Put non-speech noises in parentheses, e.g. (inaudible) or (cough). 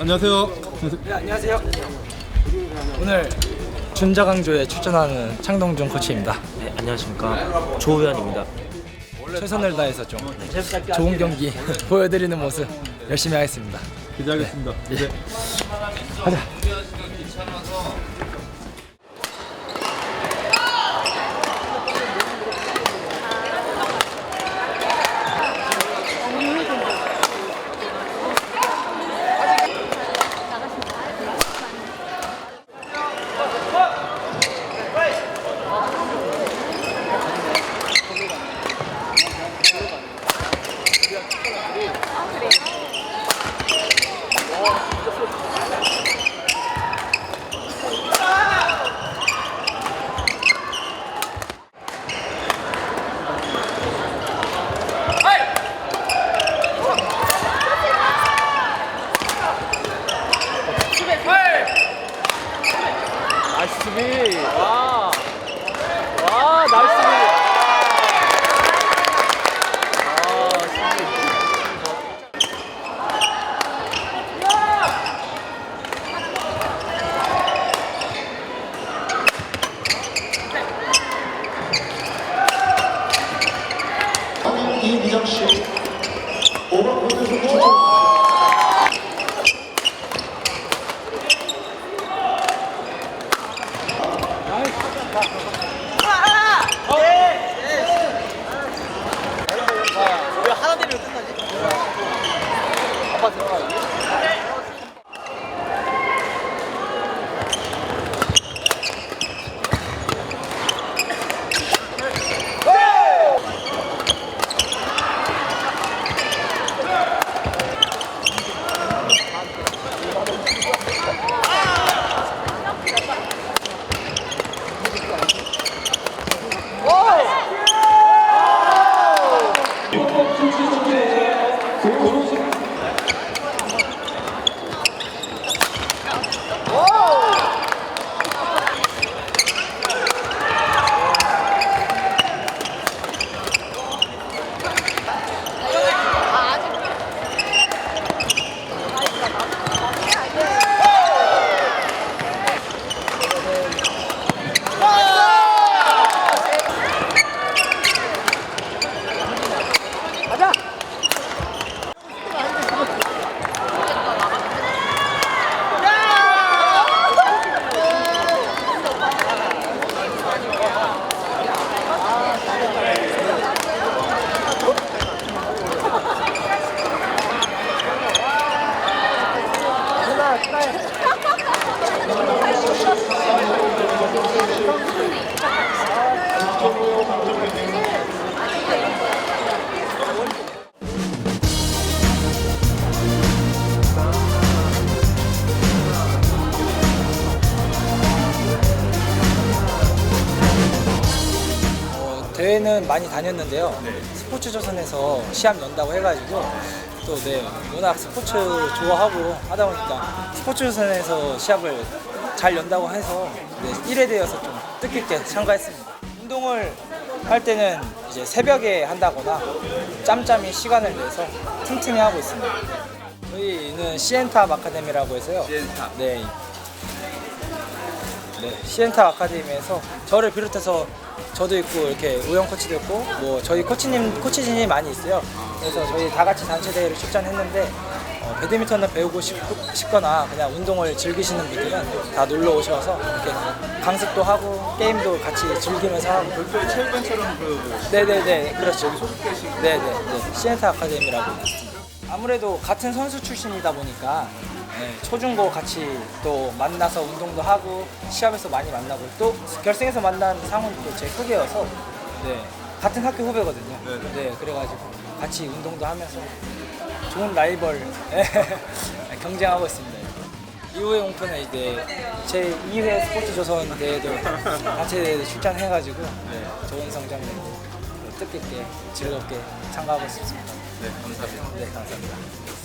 안녕하세요. 네, 안녕하세요. 오늘 준자강조에 출전하는 창동준 코치입니다. 네, 안녕하십니까 조우현입니다. 최선을 다해서 좀 좋은 경기 (laughs) 보여드리는 모습 열심히 하겠습니다. 기대하겠습니다. 네. 가자. 와. 와, 나이스. 아. 이미정 씨, 5번 골대에 서 출전. 왜 하나 되면 끝나지? 아빠 들어가. 대회는 많이 다녔는데요. 스포츠 조선에서 시합 연다고 해가지고 또 네, 워낙 스포츠 좋아하고 하다 보니까 스포츠 조선에서 시합을 잘 연다고 해서 네, 1회 되어서 좀 뜻깊게 참가했습니다. 운동을 할 때는 이제 새벽에 한다거나 짬짬이 시간을 내서 틈틈이 하고 있습니다. 저희는 시엔탑 아카데미라고 해서요. 시엔탑. 네. 네, 시엔타 아카데미에서 저를 비롯해서 저도 있고 이렇게 우영 코치도 있고 뭐 저희 코치님 코치진이 많이 있어요. 그래서 저희 다 같이 단체 대회를 출전했는데 어, 배드민턴을 배우고 싶, 싶거나 그냥 운동을 즐기시는 분들은 다 놀러 오셔서 이렇게 강습도 하고 게임도 같이 즐기면서 하고 체육관처럼 그 네네네 그렇죠. 네네 네. 시엔타 아카데미라고. 아무래도 같은 선수 출신이다 보니까 네, 초중고 같이 또 만나서 운동도 하고 시합에서 많이 만나고 또 결승에서 만난 상훈이 또제 후배여서 네, 같은 학교 후배거든요. 네, 그래가지고 같이 운동도 하면서 좋은 라이벌 (laughs) 경쟁하고 있습니다. 이후에 용표는 이제 제 2회 스포츠 조선 대회도 단체 대회 출전해가지고 네, 좋은 성적 내고 뜻깊게 즐겁게 참가하고 있습니다. 네, 감사합니다. 네, 감사합니다.